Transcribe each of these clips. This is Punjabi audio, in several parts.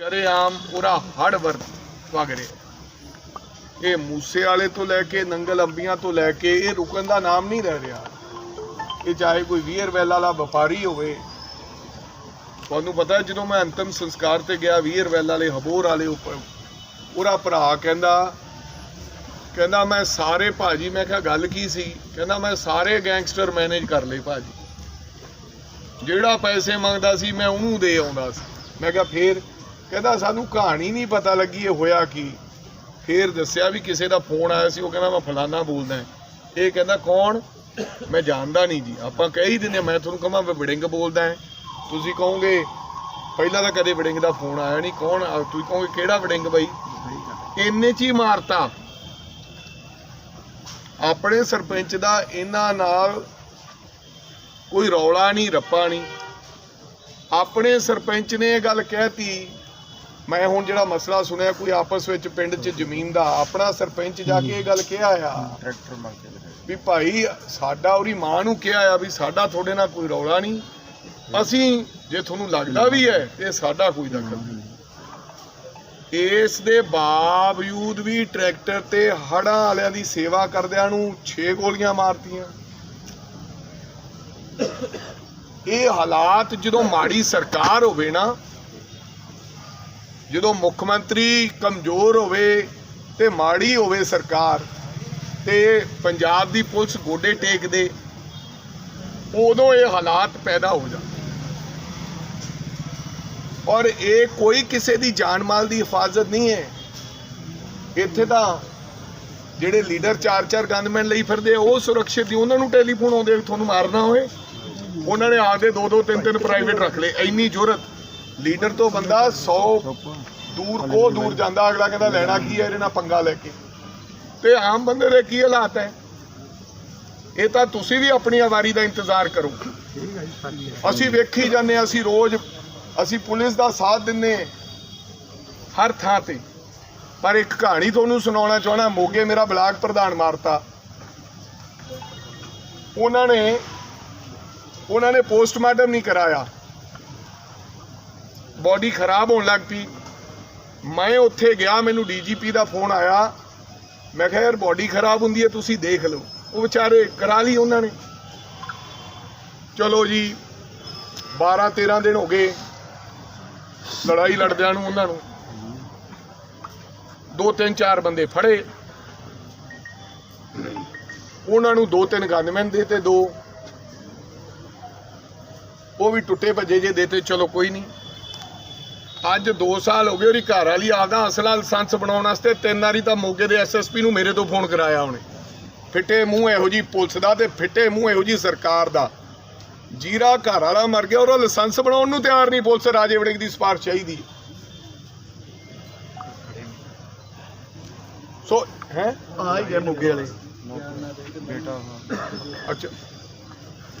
ਸ਼ਰੇਆਮ ਪੂਰਾ ਹੜ ਵਰਤ ਵਗ ਰਿਹਾ ਇਹ ਮੂਸੇ ਵਾਲੇ ਤੋਂ ਲੈ ਕੇ, ਨੰਗਲ ਅੰਬੀਆਂ ਤੋਂ ਲੈ ਕੇ, ਇਹ ਰੁਕਣ ਦਾ ਨਾਮ ਨਹੀਂ ਲੈ ਰਿਹਾ। ਇਹ ਚਾਹੇ ਕੋਈ ਵੀਰਵੈਲ ਵਾਲਾ ਵਪਾਰੀ ਹੋਵੇ। ਤੁਹਾਨੂੰ ਪਤਾ ਜਦੋਂ ਮੈਂ ਅੰਤਮ ਸੰਸਕਾਰ ਤੇ ਗਿਆ ਵੀਰਵੈਲ ਵਾਲੇ, ਹਬੋਰ ਵਾਲੇ ਉੱਪਰ, ਉਹਦਾ ਭਰਾ ਕਹਿੰਦਾ ਕਹਿੰਦਾ, ਮੈਂ ਸਾਰੇ ਭਾਜੀ, ਮੈਂ ਕਿਹਾ, ਗੱਲ ਕੀ ਸੀ? ਕਹਿੰਦਾ, ਮੈਂ ਸਾਰੇ ਗੈਂਗਸਟਰ ਮੈਨੇਜ ਕਰ ਲਏ ਭਾਜੀ। ਜਿਹੜਾ ਪੈਸੇ ਮੰਗਦਾ ਸੀ, ਮੈਂ ਉਹਨੂੰ ਦੇ ਆਉਂਦਾ ਸੀ। ਮੈਂ ਕਿਹਾ, ਫੇਰ ਕਹਿੰਦਾ ਸਾਨੂੰ ਕਹਾਣੀ ਨਹੀਂ ਪਤਾ ਲੱਗੀ ਇਹ ਹੋਇਆ ਕੀ। ਫੇਰ ਦੱਸਿਆ ਵੀ ਕਿਸੇ ਦਾ ਫੋਨ ਆਇਆ ਸੀ, ਉਹ ਕਹਿੰਦਾ ਮੈਂ ਫਲਾਨਾ ਬੋਲਦਾ ਇਹ ਕਹਿੰਦਾ, ਕੌਣ? ਮੈਂ ਜਾਣਦਾ ਨਹੀਂ ਜੀ। ਆਪਾਂ ਕਹਿ ਹੀ ਦਿੰਦੇ ਮੈਂ ਤੁਹਾਨੂੰ ਕਹਾਂ, ਮੈਂ ਵੜਿੰਗ ਬੋਲਦਾ ਤੁਸੀਂ ਕਹੋਗੇ, ਪਹਿਲਾਂ ਤਾਂ ਕਦੇ ਵੜਿੰਗ ਦਾ ਫੋਨ ਆਇਆ ਨਹੀਂ। ਕੌਣ ਤੁਸੀਂ ਕਹੋਗੇ, ਕਿਹੜਾ ਵੜਿੰਗ ਬਾਈ? ਇੰਨੇ ਚ ਹੀ ਮਾਰਤਾ। ਆਪਣੇ ਸਰਪੰਚ ਦਾ ਇਹਨਾਂ ਨਾਲ ਕੋਈ ਰੌਲਾ ਨਹੀਂ, ਰੱਪਾ ਨਹੀਂ। ਆਪਣੇ ਸਰਪੰਚ ਨੇ ਇਹ ਗੱਲ ਕਹਿਤੀ ਮੈਂ ਹੁਣ ਜਿਹੜਾ ਮਸਲਾ ਸੁਣਿਆ ਕੋਈ ਆਪਸ ਵਿੱਚ ਪਿੰਡ 'ਚ ਜ਼ਮੀਨ ਦਾ ਆਪਣਾ ਸਰਪੰਚ ਜਾ ਕੇ ਇਹ ਗੱਲ ਕਿਹਾ ਆ? ਟਰੈਕਟਰ ਮੰਗ ਕੇ ਵੀ ਭਾਈ ਸਾਡਾ ਉਹਦੀ ਮਾਂ ਨੂੰ ਕਿਹਾ ਆ ਵੀ ਸਾਡਾ ਤੁਹਾਡੇ ਨਾਲ ਕੋਈ ਰੌਲਾ ਨਹੀਂ। ਅਸੀਂ ਜੇ ਤੁਹਾਨੂੰ ਲੱਗਦਾ ਵੀ ਹੈ ਤੇ ਸਾਡਾ ਕੋਈ ਦਖਲ ਨਹੀਂ। ਇਸ ਦੇ ਬਾਵਜੂਦ ਵੀ ਟਰੈਕਟਰ ਤੇ ਹੜਾਂ ਵਾਲਿਆਂ ਦੀ ਸੇਵਾ ਕਰਦਿਆਂ ਨੂੰ 6 ਗੋਲੀਆਂ ਮਾਰਤੀਆਂ। ਇਹ ਹਾਲਾਤ ਜਦੋਂ ਮਾੜੀ ਸਰਕਾਰ ਹੋਵੇ ਨਾ ਜਦੋਂ ਮੁੱਖ ਮੰਤਰੀ ਕਮਜ਼ੋਰ ਹੋਵੇ ਤੇ ਮਾੜੀ ਹੋਵੇ ਸਰਕਾਰ ਤੇ ਪੰਜਾਬ ਦੀ ਪੁਲਿਸ ਗੋਡੇ ਟੇਕ ਦੇ ਉਦੋਂ ਇਹ ਹਾਲਾਤ ਪੈਦਾ ਹੋ ਜਾਂਦੇ। ਔਰ ਇਹ ਕੋਈ ਕਿਸੇ ਦੀ ਜਾਨ ਮਾਲ ਦੀ ਹਿਫਾਜ਼ਤ ਨਹੀਂ ਹੈ। ਇੱਥੇ ਤਾਂ ਜਿਹੜੇ ਲੀਡਰ ਚਾਰ ਚਾਰ ਗਨਮੈਨ ਲਈ ਫਿਰਦੇ ਉਹ ਸੁਰੱਖਿਅਤ ਨਹੀਂ ਉਹਨਾਂ ਨੂੰ ਟੈਲੀਫੋਨ ਆਉਂਦੇ ਤੁਹਾਨੂੰ ਮਾਰਨਾ ਹੋਏ ਉਹਨਾਂ ਨੇ ਆਪਦੇ ਦੋ ਦੋ ਤਿੰਨ ਤਿੰਨ ਪ੍ਰਾਈਵੇਟ ਰੱਖ ਲਏ। ਇੰਨੀ ਜ਼ਰੂਰਤ ਲੀਡਰ ਤੋਂ ਬੰਦਾ 100 ਦੂਰ ਕੋ ਦੂਰ ਜਾਂਦਾ, ਅਗਲਾ ਕਹਿੰਦਾ ਲੈਣਾ ਕੀ ਹੈ, ਇਹਦੇ ਨਾਲ ਪੰਗਾ ਲੈ ਕੇ। ਤੇ ਆਮ ਬੰਦੇ ਦੇ ਕੀ ਹਾਲਾਤ ਹੈ? ਇਹ ਤਾਂ ਤੁਸੀਂ ਵੀ ਆਪਣੀ ਆਵਾਰੀ ਦਾ ਇੰਤਜ਼ਾਰ ਕਰੋ। ਠੀਕ ਹੈ ਜੀ ਅਸੀਂ ਵੇਖੀ ਜਾਂਦੇ ਹਾਂ, ਅਸੀਂ ਰੋਜ਼, ਅਸੀਂ ਪੁਲਿਸ ਦਾ ਸਾਥ ਦਿੰਨੇ ਹਰ ਥਾਂ ਤੇ। ਪਰ ਇੱਕ ਕਹਾਣੀ ਤੁਹਾਨੂੰ ਸੁਣਾਉਣਾ ਚਾਹਣਾ ਮੋਗੇ ਮੇਰਾ ਬਲਾਕ ਪ੍ਰਧਾਨ ਮਾਰਤਾ। ਉਹਨਾਂ ਨੇ ਉਹਨਾਂ ਨੇ ਪੋਸਟਮਾਰਟਮ ਨਹੀਂ ਕਰਾਇਆ। ਬਾਡੀ ਖਰਾਬ ਹੋਣ ਲੱਗ ਪਈ। ਮੈਂ ਉੱਥੇ ਗਿਆ, ਮੈਨੂੰ ਡੀਜੀਪੀ ਦਾ ਫੋਨ ਆਇਆ। ਮੈਂ ਕਿਹਾ, ਯਾਰ, ਬਾਡੀ ਖਰਾਬ ਹੁੰਦੀ ਹੈ, ਤੁਸੀਂ ਦੇਖ ਲਓ। ਉਹ ਵਿਚਾਰੇ ਕਰਾ ਲਈ ਉਹਨਾਂ ਨੇ। ਚਲੋ ਜੀ 12 13 ਦਿਨ ਹੋ ਗਏ, ਲੜਾਈ ਲੜਦਿਆਂ ਨੂੰ ਉਹਨਾਂ ਨੂੰ। ਦੋ ਤਿੰਨ ਚਾਰ ਬੰਦੇ ਫੜੇ। ਉਹਨਾਂ ਨੂੰ ਦੋ ਤਿੰਨ ਗਨਮੈਨ ਦੇ ਤੇ ਦੋ। ਉਹ ਵੀ ਟੁੱਟੇ ਭੱਜੇ ਜੇ ਦੇਤੇ, ਚਲੋ ਕੋਈ ਨਹੀਂ। ਅੱਜ 2 ਸਾਲ ਹੋ ਗਏ ਉਹਦੀ ਘਰ ਵਾਲੀ ਆਪਦਾ ਅਸਲਾ ਲਾਇਸੈਂਸ ਬਣਾਉਣ ਵਾਸਤੇ ਤਿੰਨ ਵਾਰੀ ਤਾਂ ਮੋਗੇ ਦੇ ਐਸਐਸਪੀ ਨੂੰ ਮੇਰੇ ਤੋਂ ਫੋਨ ਕਰਾਇਆ ਉਹਨੇ। ਫਿੱਟੇ ਮੂੰਹ ਇਹੋ ਜੀ ਪੁਲਿਸ ਦਾ ਤੇ ਫਿੱਟੇ ਮੂੰਹ ਇਹੋ ਜੀ ਸਰਕਾਰ ਦਾ। ਜੀਰਾ ਘਰ ਵਾਲਾ ਮਰ ਗਿਆ ਉਹਦਾ ਲਾਇਸੈਂਸ ਬਣਾਉਣ ਨੂੰ ਤਿਆਰ ਨਹੀਂ ਪੁਲਿਸ ਰਾਜੇ ਵੜਿੰਗ ਦੀ ਸਿਫਾਰਿਸ਼ ਚਾਹੀਦੀ ਸੋ ਹੈ? ਆ ਹੀ ਗਏ ਮੋਗੇ ਵਾਲੇ। ਬੇਟਾ ਅੱਛਾ।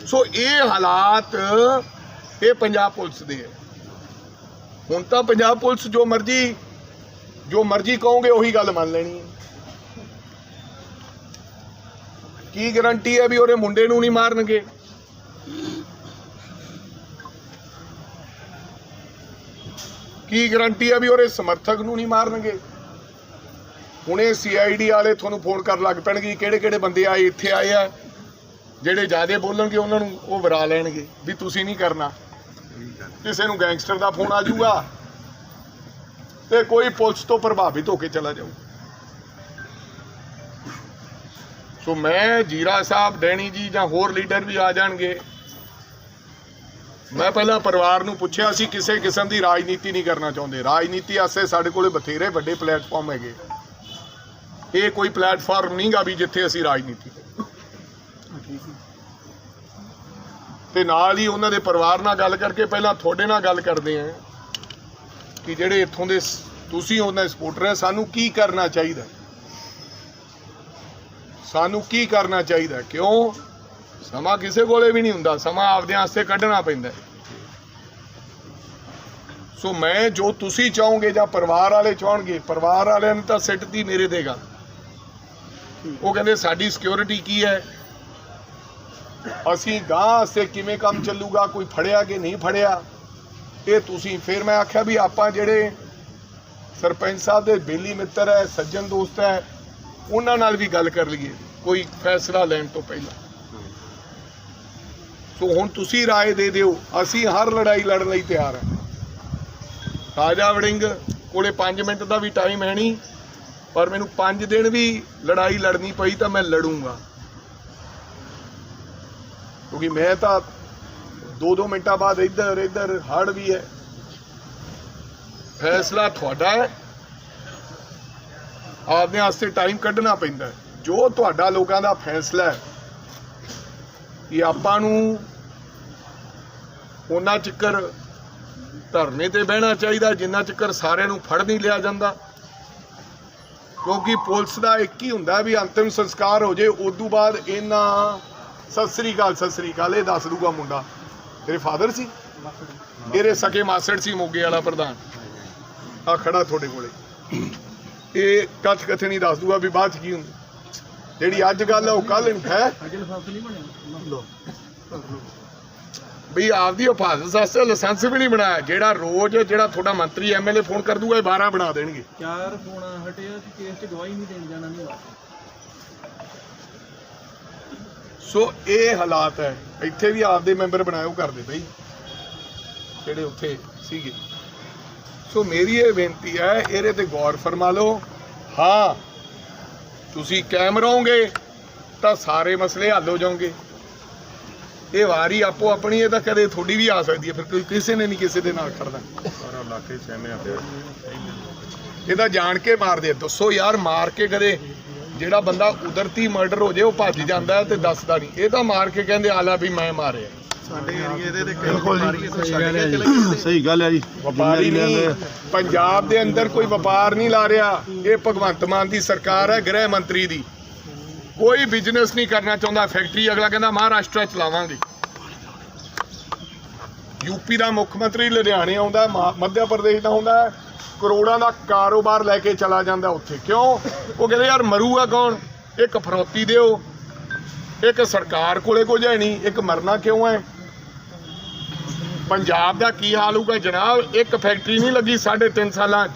ਸੋ ਇਹ ਹਾਲਾਤ ਇਹ ਪੰਜਾਬ ਪੁਲਿਸ ਦੇ ਹੈ। ਹੁਣ ਤਾਂ ਪੰਜਾਬ ਪੁਲਿਸ ਜੋ ਮਰਜ਼ੀ ਜੋ ਮਰਜ਼ੀ ਕਹੋਗੇ ਉਹੀ ਗੱਲ ਮੰਨ ਲੈਣੀ ਹੈ। ਕੀ ਗਰੰਟੀ ਹੈ ਵੀ ਉਹਦੇ ਮੁੰਡੇ ਨੂੰ ਨਹੀਂ ਮਾਰਨਗੇ? ਕੀ ਗਰੰਟੀ ਹੈ ਵੀ ਉਹਦੇ ਸਮਰਥਕ ਨੂੰ ਨਹੀਂ ਮਾਰਨਗੇ? ਹੁਣੇ ਸੀਆਈਡੀ ਵਾਲੇ ਤੁਹਾਨੂੰ ਫੋਨ ਕਰਨ ਲੱਗ ਪੈਣਗੇ ਕਿਹੜੇ ਕਿਹੜੇ ਬੰਦੇ ਆਏ, ਇੱਥੇ ਆਏ ਆ, ਜਿਹੜੇ ਜ਼ਿਆਦੇ ਬੋਲਣਗੇ ਉਹਨਾਂ ਨੂੰ, ਉਹ ਵਰਾ ਲੈਣਗੇ ਵੀ ਤੁਸੀਂ ਨਹੀਂ ਕਰਨਾ। ਕਿਸੇ ਨੂੰ ਗੈਂਗਸਟਰ ਦਾ ਫੋਨ ਆ ਜਾਊਗਾ ਤੇ ਕੋਈ ਪੁਲਿਸ ਤੋਂ ਪ੍ਰਭਾਵਿਤ ਹੋ ਕੇ ਚਲਾ ਜਾਊ। ਸੋ ਮੈਂ ਜੀਰਾ ਸਾਹਿਬ, ਡੈਣੀ ਜੀ ਜਾਂ ਹੋਰ ਲੀਡਰ ਵੀ ਆ ਜਾਣਗੇ। ਮੈਂ ਪਹਿਲਾਂ ਪਰਿਵਾਰ ਨੂੰ ਪੁੱਛਿਆ ਸੀ, ਕਿਸੇ ਕਿਸਮ ਦੀ ਰਾਜਨੀਤੀ ਨਹੀਂ ਕਰਨਾ ਚਾਹੁੰਦੇ। ਰਾਜਨੀਤੀ ਆਸੇ ਸਾਡੇ ਕੋਲੇ ਬਥੇਰੇ ਵੱਡੇ ਪਲੇਟਫਾਰਮ ਹੈਗੇ। ਇਹ ਕੋਈ ਪਲੇਟਫਾਰਮ ਨਹੀਂਗਾ ਵੀ ਜਿੱਥੇ ਅਸੀਂ ਰਾਜਨੀਤੀ ਤੇ ਨਾਲ ਹੀ ਉਹਨਾਂ ਦੇ ਪਰਿਵਾਰ ਨਾਲ ਗੱਲ ਕਰਕੇ ਪਹਿਲਾਂ ਤੁਹਾਡੇ ਨਾਲ ਗੱਲ ਕਰਦੇ ਆਂ ਕਿ ਜਿਹੜੇ ਇੱਥੋਂ ਦੇ ਤੁਸੀਂ ਉਹਨਾਂ ਦੇ ਸਪੋਰਟਰ ਹੈ, ਸਾਨੂੰ ਕੀ ਕਰਨਾ ਚਾਹੀਦਾ? ਸਾਨੂੰ ਕੀ ਕਰਨਾ ਚਾਹੀਦਾ? ਕਿਉਂ? ਸਮਾਂ ਕਿਸੇ ਕੋਲੇ ਵੀ ਨਹੀਂ ਹੁੰਦਾ, ਸਮਾਂ ਆਪਦੇ ਵਾਸਤੇ ਕੱਢਣਾ ਪੈਂਦਾ ਸੋ ਮੈਂ ਜੋ ਤੁਸੀਂ ਚਾਹੋਗੇ ਜਾਂ ਪਰਿਵਾਰ ਵਾਲੇ ਚਾਹਣਗੇ, ਪਰਿਵਾਰ ਵਾਲਿਆਂ ਨੇ ਤਾਂ ਸਿੱਟ ਦੀ ਮੇਰੇ ਦੇਗਾ ਉਹ ਕਹਿੰਦੇ ਸਾਡੀ ਸਿਕਿਉਰਿਟੀ ਕੀ ਹੈ? ਅਸੀਂ ਗਾਂ ਵਾਸਤੇ ਕਿਵੇਂ ਕੰਮ ਚੱਲੂਗਾ ਕੋਈ ਫੜਿਆ ਕਿ ਨਹੀਂ ਫੜਿਆ ਇਹ ਤੁਸੀਂ ਫਿਰ ਮੈਂ ਆਖਿਆ ਵੀ ਆਪਾਂ ਜਿਹੜੇ ਸਰਪੰਚ ਸਾਹਿਬ ਦੇ ਬੇਲੀ ਮਿੱਤਰ ਹੈ ਸੱਜਣ ਦੋਸਤ ਹੈ ਉਹਨਾਂ ਨਾਲ ਵੀ ਗੱਲ ਕਰ ਲਈਏ ਕੋਈ ਫੈਸਲਾ ਲੈਣ ਤੋਂ ਪਹਿਲਾਂ ਸੋ ਹੁਣ ਤੁਸੀਂ رائے ਦੇ ਦਿਓ ਅਸੀਂ ਹਰ ਲੜਾਈ ਲੜਨ ਲਈ ਤਿਆਰ ਹਾਂ ਰਾਜਾ ਵੜਿੰਗ ਕੋਲੇ 5 ਮਿੰਟ ਦਾ ਵੀ ਟਾਈਮ ਹੈ ਨਹੀਂ ਪਰ ਮੈਨੂੰ 5 ਦਿਨ ਵੀ ਲੜਾਈ ਲੜਨੀ ਪਈ ਤਾਂ ਮੈਂ ਲੜੂੰਗਾ ਕਿਉਂਕਿ ਮੈਂ ਤਾਂ 2-2 ਮਿੰਟਾਂ ਬਾਅਦ ਇੱਧਰ ਇੱਧਰ ਹੜ ਵੀ ਹੈ। ਫੈਸਲਾ ਤੁਹਾਡਾ ਹੈ। ਆਪਦੇ ਵਾਸਤੇ ਟਾਈਮ ਕੱਢਣਾ ਪੈਂਦਾ ਜੋ ਤੁਹਾਡਾ ਲੋਕਾਂ ਦਾ ਫੈਸਲਾ ਹੈ, ਕਿ ਆਪਾਂ ਨੂੰ ਉਹਨਾਂ ਚੱਕਰ ਧਰਨੇ ਤੇ ਬਹਿਣਾ ਚਾਹੀਦਾ, ਜਿੰਨਾ ਚੱਕਰ ਸਾਰਿਆਂ ਨੂੰ ਫੜ ਨਹੀਂ ਲਿਆ ਜਾਂਦਾ। ਕਿਉਂਕਿ ਪੁਲਿਸ ਦਾ ਇੱਕ ਹੀ ਹੁੰਦਾ ਵੀ ਅੰਤਿਮ ਸੰਸਕਾਰ ਹੋ ਜੇ ਤੋਂ ਬਾਅਦ ਇਹਨਾਂ ਸਤਿ ਸ੍ਰੀ ਅਕਾਲ ਸਤਿ ਸ੍ਰੀ ਅਕਾਲ ਇਹ ਦੱਸ ਦੂਗਾ ਮੁੰਡਾ। ਤੇਰੇ ਫਾਦਰ ਸੀ? ਇਹਦੇ ਸਕੇ ਮਾਸੜ ਸੀ ਮੋਗੇ ਵਾਲਾ ਪ੍ਰਧਾਨ? ਆ ਖੜਾ ਤੁਹਾਡੇ ਕੋਲੇ। ਇਹ ਕੱਥ ਕਥਨੀ ਦੱਸ ਦੂਗਾ ਵੀ ਬਾਅਦ ਕੀ ਹੁੰਦਾ। ਜਿਹੜੀ ਅੱਜ ਗੱਲ ਹੈ। ਉਹ ਕੱਲ ਨਹੀਂ ਹੈ ਵੀ ਆਪਦੀ ਹਿਫਾਜ਼ਤ ਵਾਸਤੇ ਲਾਇਸੈਂਸ ਵੀ ਨਹੀਂ ਬਣਾਇਆ। ਜਿਹੜਾ ਰੋਜ਼ ਜਿਹੜਾ ਤੁਹਾਡਾ ਮੰਤਰੀ ਐਮਐਲਏ ਫੋਨ ਕਰ ਦੂਗਾ ਇਹ 12 ਬਣਾ ਦੇਣਗੇ। ਚਾਰ ਫੋਨ ਹਟਿਆ ਕੇਸ ਚ ਗਵਾਹੀ ਨਹੀਂ ਦੇਣ ਜਾਣਾ ਨਹੀਂ ਸੋ ਇਹ ਹਾਲਾਤ ਹੈ। ਇੱਥੇ ਵੀ ਆਪਦੇ ਮੈਂਬਰ ਬਣਾਇਓ ਕਰਦੇ ਬਈ। ਜਿਹੜੇ ਉੱਥੇ ਸੀਗੇ। ਸੋ ਮੇਰੀ ਇਹ ਬੇਨਤੀ ਹੈ ਇਹਦੇ ਤੇ ਗੌਰ ਫਰਮਾ ਲਓ। ਹਾਂ ਤੁਸੀਂ ਕਾਇਮ ਰਹੋਗੇ ਤਾਂ ਸਾਰੇ ਮਸਲੇ ਹੱਲ ਹੋ ਜਾਣਗੇ ਇਹ ਵਾਰੀ ਆਪੋ ਆਪਣੀ ਇਹ ਤਾਂ ਕਦੇ ਥੋੜੀ ਵੀ ਆ ਸਕਦੀ ਹੈ ਫਿਰ ਕੋਈ ਕਿਸੇ ਨੇ ਨਹੀਂ ਕਿਸੇ ਦੇ ਨਾਲ ਖੜਨਾ। ਸਾਰਾ ਇਲਾਕੇ ਸਹਿਮਿਆ ਪਿਆ ਇਹ ਤਾਂ ਜਾਣ ਕੇ ਮਾਰਦੇ। ਦੱਸੋ ਯਾਰ ਮਾਰ ਕੇ ਕਦੇ ਜਿਹੜਾ ਬੰਦਾ ਕੁਦਰਤੀ ਮਰਡਰ ਹੋ ਜੇ ਉਹ ਭੱਜ ਜਾਂਦਾ ਹੈ ਤੇ ਦੱਸਦਾ ਨਹੀਂ। ਇਹ ਤਾਂ ਮਾਰ ਕੇ ਕਹਿੰਦੇ ਆਲਾ ਵੀ ਮੈਂ ਮਾਰਿਆ ਸਾਡੇ ਏਰੀਏ ਦੇ ਤੇ ਬਿਲਕੁਲ ਸਹੀ ਗੱਲ ਹੈ ਜੀ। ਵਪਾਰੀ ਨਹੀਂ ਪੰਜਾਬ ਦੇ ਅੰਦਰ ਕੋਈ ਵਪਾਰ ਨਹੀਂ ਲਾ ਰਿਹਾ। ਇਹ ਭਗਵੰਤ ਮਾਨ ਦੀ ਸਰਕਾਰ ਹੈ ਗ੍ਰਹਿ ਮੰਤਰੀ ਦੀ। ਕੋਈ ਬਿਜ਼ਨਸ ਨਹੀਂ ਕਰਨਾ ਚਾਹੁੰਦਾ। ਫੈਕਟਰੀ ਅਗਲਾ ਕਹਿੰਦਾ ਮਹਾਰਾਸ਼ਟਰ ਚਲਾਵਾਂਗੇ ਯੂਪੀ ਦਾ ਮੁੱਖ ਮੰਤਰੀ ਲੁਧਿਆਣੇ ਆਉਂਦਾ ਮੱਧ ਪ੍ਰਦੇਸ਼ ਦਾ ਹੁੰਦਾ ਹੈ, ਕਰੋੜਾਂ ਦਾ ਕਾਰੋਬਾਰ ਲੈ ਕੇ ਚਲਾ ਜਾਂਦਾ ਉੱਥੇ। ਕਿਉਂ? ਉਹ ਕਹਿੰਦੇ, ਯਾਰ ਮਰੂਗਾ ਕੌਣ? ਇੱਕ ਫਰੋਤੀ ਦਿਓ। ਇੱਕ ਸਰਕਾਰ ਕੋਲੇ ਕੁਝ ਹੈ ਨਹੀਂ। ਇੱਕ ਮਰਨਾ ਕਿਉਂ ਹੈ? ਪੰਜਾਬ ਦਾ ਕੀ ਹਾਲ ਹੋਊਗਾ ਜਨਾਬ? ਇੱਕ ਫੈਕਟਰੀ ਨਹੀਂ ਲੱਗੀ ਸਾਢੇ ਤਿੰਨ ਸਾਲਾਂ 'ਚ।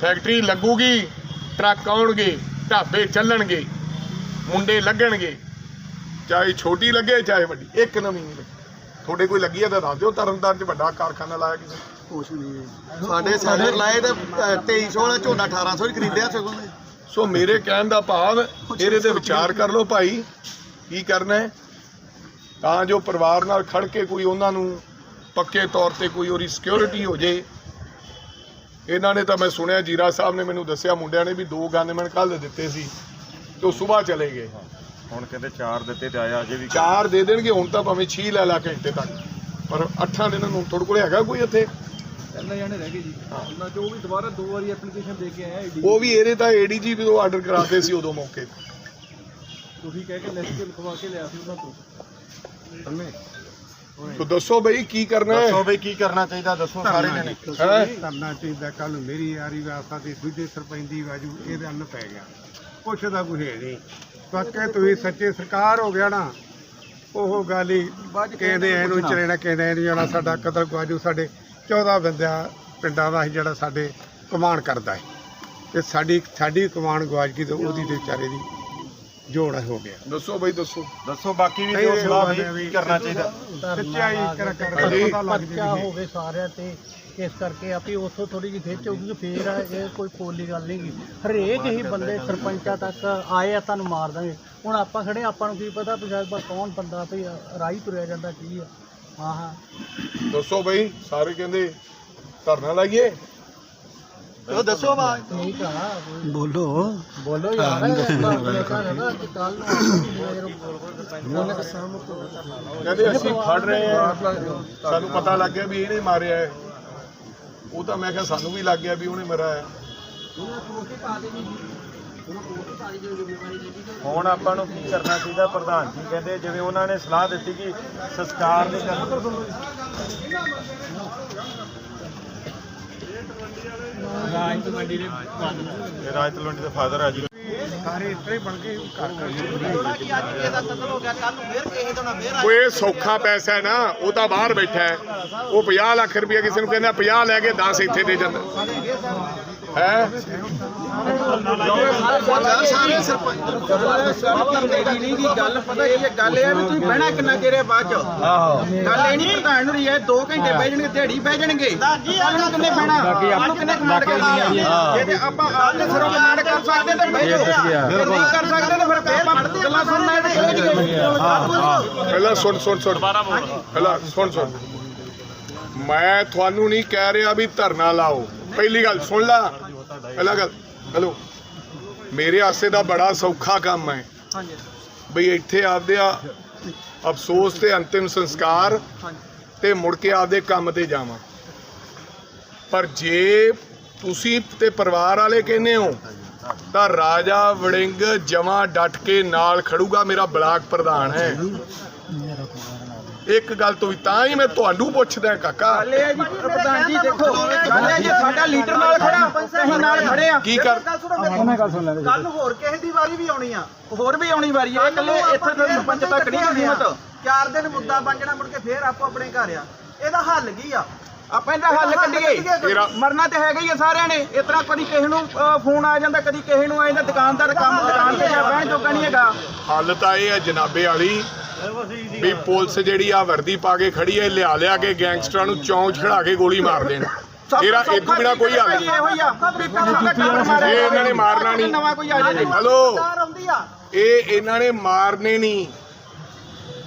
ਫੈਕਟਰੀ ਲੱਗੂਗੀ, ਟਰੱਕ ਆਉਣਗੇ, ਢਾਬੇ ਚੱਲਣਗੇ, ਮੁੰਡੇ ਲੱਗਣਗੇ। ਚਾਹੇ ਛੋਟੀ ਲੱਗੇ, ਚਾਹੇ ਵੱਡੀ। ਇੱਕ ਨਵੀਂ ਨਹੀਂ ਤੁਹਾਡੇ ਕੋਈ ਲੱਗੀ ਹੈ ਤਾਂ ਦੱਸ ਦਿਓ। ਤਰਨਤਾਰਨ 'ਚ ਵੱਡਾ ਕਾਰਖਾਨਾ ਲਾਇਆ ਕਿਸੇ ਕੁਛ ਨਹੀਂ ਸਾਡੇ ਸੈਲਰ ਲਾਏ ਤੇ 2300 ਵਾਲਾ ਝੋਨਾ 1800 ਹੀ ਖਰੀਦਿਆ ਸਗੋਂ ਦੇ ਸੋ ਮੇਰੇ ਕਹਿਣ ਦਾ ਭਾਵ ਇਹਦੇ ਤੇ ਵਿਚਾਰ ਕਰ ਲਓ ਭਾਈ ਕੀ ਕਰਨਾ ਹੈ। ਤਾਂ ਜੋ ਪਰਿਵਾਰ ਨਾਲ ਖੜ ਕੇ ਕੋਈ ਉਹਨਾਂ ਨੂੰ ਪੱਕੇ ਤੌਰ ਤੇ ਕੋਈ ਉਹਦੀ ਸਿਕਿਉਰਿਟੀ ਹੋ ਜੇ। ਇਹਨਾਂ ਨੇ ਤਾਂ ਮੈਂ ਸੁਣਿਆ ਜੀਰਾ ਸਾਹਿਬ ਨੇ ਮੈਨੂੰ ਦੱਸਿਆ ਮੁੰਡਿਆਂ ਨੇ ਵੀ ਦੋ ਗਨਮੈਨ ਕੱਲ ਦਿੱਤੇ ਸੀ ਤੇ ਉਹ ਸਵੇਰ ਚਲੇ ਗਏ। ਹੁਣ ਕਹਿੰਦੇ ਚਾਰ ਦਿੱਤੇ ਤੇ ਆਇਆ ਅਜੇ ਵੀ ਚਾਰ ਦੇ ਦੇਣਗੇ ਹੁਣ ਤਾਂ ਭਾਵੇਂ 6 ਲੈ ਲਾ ਘੰਟੇ ਤੱਕ। ਪਰ ਅੱਠਾਂ ਦਿਨਾਂ ਨੂੰ ਤੁਹਾਡੇ ਕੋਲੇ ਹੈਗਾ ਕੋਈ ਇੱਥੇ? ਤਿੰਨ ਜਾਣੇ ਰਹਿ ਗਏ ਜੀ। ਉਹਨਾਂ ਚੋਂ ਉਹ ਵੀ ਦੁਬਾਰਾ ਦੋ ਵਾਰੀ ਐਪਲੀਕੇਸ਼ਨ ਦੇ ਕੇ ਆਏ ਆਈਡੀ ਉਹ ਵੀ ਇਹਦੇ ਤਾਂ ਏਡੀਜੀ ਵੀ ਉਹ ਆਰਡਰ ਕਰਾਤੇ ਸੀ ਉਦੋਂ ਮੌਕੇ ਤੇ। ਤੁਸੀਂ ਕਹਿ ਕੇ ਲਿਸਟ ਤੇ ਲਿਖਵਾ ਕੇ ਲਿਆ ਸੀ ਉਹਨਾਂ ਤੋਂ। ਤੋ ਦੱਸੋ ਬਈ ਕੀ ਕਰਨਾ ਹੈ? ਦੱਸੋ ਬਈ ਕੀ ਕਰਨਾ ਚਾਹੀਦਾ? ਦੱਸੋ ਸਾਰੇ ਜਣੇ। ਹੈਂ? ਕਰਨਾ ਚਾਹੀਦਾ। ਕੱਲ ਮੇਰੀ ਯਾਰੀ ਵਾਸਤਾ ਤੇ ਦੂਜੇ ਸਰਪੰਚ ਦੀ ਵਾਜੂ ਇਹਦੇ ਅੰਨ ਪੈ ਗਿਆ। ਕੁਛ ਦਾ ਕੁਛ ਹੈ ਨਹੀਂ। ਪੱਕੇ ਤੁਸੀਂ ਸੱਚੇ ਸਰਕਾਰ ਹੋ ਗਿਆ ਨਾ। ਉਹ ਗੱਲ ਹੀ ਕਹਿੰਦੇ ਇਹਨੂੰ ਚਲੇਣਾ ਕਹਿੰਦੇ ਇਹਨੂੰ ਜਾਣਾ ਸਾਡਾ ਕਤਲ ਗਵਾਜੂ ਸਾਡੇ 14 ਬੰਦਿਆਂ ਪਿੰਡਾਂ ਦਾ ਜਿਹੜਾ ਸਾਡੇ ਕਮਾਨ ਕਰਦਾ ਹੈ ਤੇ ਸਾਡੀ ਸਾਡੀ ਕਮਾਨ ਗਵਾਜ ਗਈ ਤੇ ਉਹਦੀ ਤੇ ਵਿਚਾਰੇ ਦੀ ਜੋੜ ਹੋ ਗਿਆ। ਦੱਸੋ ਬਈ ਦੱਸੋ। ਦੱਸੋ ਬਾਕੀ ਵੀ ਜੋ ਸਲਾਹ ਵੀ ਕਰਨਾ ਚਾਹੀਦਾ। ਸੱਚਾਈ ਕਰ ਕਰ। ਪਤਾ ਲੱਗ ਹੋਵੇ ਸਾਰਿਆਂ ਤੇ ਇਸ ਕਰਕੇ ਆਪੀ ਉੱਥੋਂ ਥੋੜੀ ਜਿਹੀ ਖਿੱਚ ਹੋਊਗੀ ਫੇਰ ਆ, ਇਹ ਕੋਈ ਪੋਲੀ ਗੱਲ ਨਹੀਂ ਗੀ। ਹਰੇਕ ਹੀ ਬੰਦੇ ਸਰਪੰਚਾਂ ਤੱਕ ਆਏ ਆ ਤੁਹਾਨੂੰ ਮਾਰ ਦਾਂਗੇ। ਹੁਣ ਆਪਾਂ ਖੜੇ ਆਪਾਂ ਨੂੰ ਕੀ ਪਤਾ ਸ਼ਾਇਦ ਬਸ ਕੌਣ ਬੰਦਾ ਵੀ ਰਾਈ ਤੁਰਿਆ ਜਾਂਦਾ ਕੀ ਆ। ਹਾਂ ਹਾਂ। ਦੱਸੋ ਬਈ ਸਾਰੇ ਕਹਿੰਦੇ ਧਰਨਾ ਲਾਈਏ। ਉਹ ਦੱਸੋ ਬਾ। ਠੀਕ ਆ ਬੋਲੋ। ਬੋਲੋ ਯਾਰ। ਕਿ ਕੱਲ ਨੂੰ ਕਹਿੰਦੇ ਅਸੀਂ ਫੜ ਰਹੇ ਹਾਂ। ਸਾਨੂੰ ਪਤਾ ਲੱਗ ਗਿਆ ਵੀ ਇਹਨੇ ਮਾਰਿਆ ਹੈ। ਉਹ ਤਾਂ ਮੈਂ ਕਿਹਾ ਸਾਨੂੰ ਵੀ ਲੱਗ ਗਿਆ ਵੀ ਉਹਨੇ ਮਰਿਆ ਹੈ। ਹੁਣ ਆਪਾਂ ਨੂੰ ਕੀ ਕਰਨਾ ਚਾਹੀਦਾ? ਪ੍ਰਧਾਨ ਜੀ ਕਹਿੰਦੇ ਜਿਵੇਂ ਉਹਨਾਂ ਨੇ ਸਲਾਹ ਦਿੱਤੀ ਕਿ ਸੰਸਕਾਰ ਨਹੀਂ ਕਰਨਾ। ਰਾਜ ਦੇ ਤਲਵੰਡੀ ਦੇ ਫਾਦਰ ਆ ਜੀ। ਸਾਰੇ ਇਸ ਤਰ੍ਹਾਂ ਹੀ ਬਣ ਗਏ ਘਰ ਘਰ ਉਹ ਇਹ ਸੌਖਾ ਪੈਸਾ ਹੈ ਨਾ ਉਹ ਤਾਂ ਬਾਹਰ ਬੈਠਾ ਹੈ। ਉਹ 50 ਲੱਖ ਰੁਪਏ ਕਿਸੇ ਨੂੰ ਕਹਿੰਦਾ 50 ਲੈ ਕੇ 10 ਇੱਥੇ ਦੇ ਜਾਂਦਾ। ਹੈ ਨਹੀਂ ਦੀ ਗੱਲ ਪਤਾ ਕੀ ਹੈ ਗੱਲ ਇਹ ਹੈ ਵੀ ਤੁਸੀਂ ਬਹਿਣਾ ਕਿੰਨਾ ਚਿਰ ਹੈ ਬਾਅਦ ਚ ਆਹੋ ਗੱਲ ਇਹ ਨਹੀਂ ਪ੍ਰਧਾਨ ਨੂੰ ਰਹੀ ਹੈ 2 ਘੰਟੇ ਬਹਿ ਜਾਣਗੇ ਦਿਹਾੜੀ ਬਹਿ ਜਾਣਗੇ ਕੱਲ ਕਿੰਨੇ ਬਹਿਣਾ ਆਪਾਂ ਕਿੰਨੇ ਕਮਾਂਡ ਕਰਨੀ ਜੇ ਤੇ ਆਪਾਂ ਆਪਣੇ ਸਿਰੋਂ ਕਮਾਂਡ ਕਰ ਸਕਦੇ ਤਾਂ ਬਹਿ ਜਾਓ ਜੇ ਨਹੀਂ ਕਰ ਸਕਦੇ ਤਾਂ ਫਿਰ ਆਪਾਂ ਗੱਲਾਂ ਸੁਣਨਾ ਤੇ ਪਹਿਲਾਂ ਸੁਣ ਸੁਣ ਸੁਣ। ਪਹਿਲਾਂ ਸੁਣ ਸੁਣ। ਮੈਂ ਤੁਹਾਨੂੰ ਨਹੀਂ ਕਹਿ ਰਿਹਾ ਵੀ ਧਰਨਾ ਲਾਓ। ਪਹਿਲੀ ਗੱਲ ਸੁਣ ਲਾ। ਪਹਿਲਾ ਗੱਲ ਹੈਲੋ। ਮੇਰੇ ਆਸੇ ਦਾ ਬੜਾ ਸੌਖਾ ਕੰਮ ਹੈ। ਬਈ ਇੱਥੇ ਆਪਦੇ ਆ ਅਫਸੋਸ ਤੇ ਅੰਤਿਮ ਸੰਸਕਾਰ ਤੇ ਮੁੜ ਕੇ ਆਪਦੇ ਕੰਮ ਤੇ ਜਾਵਾਂ। ਪਰ ਜੇ ਤੁਸੀਂ ਤੇ ਪਰਿਵਾਰ ਵਾਲੇ ਕਹਿੰਦੇ ਹੋ ਤਾਂ ਰਾਜਾ ਵੜਿੰਗ ਜਮਾ ਡਟ ਕੇ ਨਾਲ ਖੜੂਗਾ ਮੇਰਾ ਬਲਾਕ ਪ੍ਰਧਾਨ ਹੈ। ਇੱਕ ਗੱਲ ਤੋਂ ਵੀ ਤਾਂ ਹੀ ਮੈਂ ਤੁਹਾਨੂੰ ਪੁੱਛਦਾ ਕਾਕਾ। ਗੱਲ ਇਹ ਹੈ ਜੀ ਪ੍ਰਧਾਨ ਜੀ ਦੇਖੋ ਗੱਲ ਇਹ ਜੇ ਸਾਡਾ ਲੀਡਰ ਨਾਲ ਖੜਾ ਅਸੀਂ ਨਾਲ ਖੜੇ ਆ। ਕੀ ਕਰ ਕੱਲ ਹੋਰ ਕਿਸੇ ਦੀ ਵਾਰੀ ਵੀ ਆਉਣੀ ਆ। ਹੋਰ ਵੀ ਆਉਣੀ ਵਾਰੀ ਆ ਇਹ ਇਕੱਲੇ ਇੱਥੇ ਦੇ ਸਰਪੰਚ ਤੱਕ ਨਹੀਂ ਸੀਮਤ ਚਾਰ ਦਿਨ ਮੁੱਦਾ ਬਣ ਜਾਣਾ ਮੁੜ ਕੇ ਫੇਰ ਆਪੋ ਆਪਣੇ ਘਰ ਆ। ਇਹਦਾ ਹੱਲ ਕੀ ਆ? ਆਪਾਂ ਇਹਦਾ ਹੱਲ ਕੱਢੀਏ। ਮਰਨਾ ਤੇ ਹੈਗਾ ਹੀ ਆ ਸਾਰਿਆਂ ਨੇ। ਇਸ ਤਰ੍ਹਾਂ ਕਦੀ ਕਿਸੇ ਨੂੰ ਫੋਨ ਆ ਜਾਂਦਾ ਕਦੀ ਕਿਸੇ ਨੂੰ ਆ ਜਾਂਦਾ ਦੁਕਾਨਦਾਰ ਕੰਮ ਦੁਕਾਨ ਤੇ ਜਾ ਬਹਿਣ ਜੋਗਾ ਨਹੀਂ ਹੈਗਾ। ਹੱਲ ਤਾਂ ਇਹ ਹੈ ਜਨਾਬੇ ਵਾਲੀ। ਵੀ ਪੁਲਿਸ ਜਿਹੜੀ ਆ ਵਰਦੀ ਪਾ ਕੇ ਖੜੀ ਹੈ ਲਿਆ ਲਿਆ ਕੇ ਗੈਂਗਸਟਰਾਂ ਨੂੰ ਚੌਂਚ ਖੜਾ ਕੇ ਗੋਲੀ ਮਾਰ ਦੇਣ। ਇਹਦਾ ਇਹ ਤੋਂ ਬਿਨਾ ਕੋਈ ਹੱਲ ਨਹੀਂ। ਇਹੋ ਇਹ ਇਹਨਾਂ ਨੇ ਮਾਰਨਾ ਨਹੀਂ। ਨਵਾਂ ਕੋਈ ਆ ਜਾਏ। ਹੈਲੋ? ਇਹ ਇਹਨਾਂ ਨੇ ਮਾਰਨੇ ਨਹੀਂ।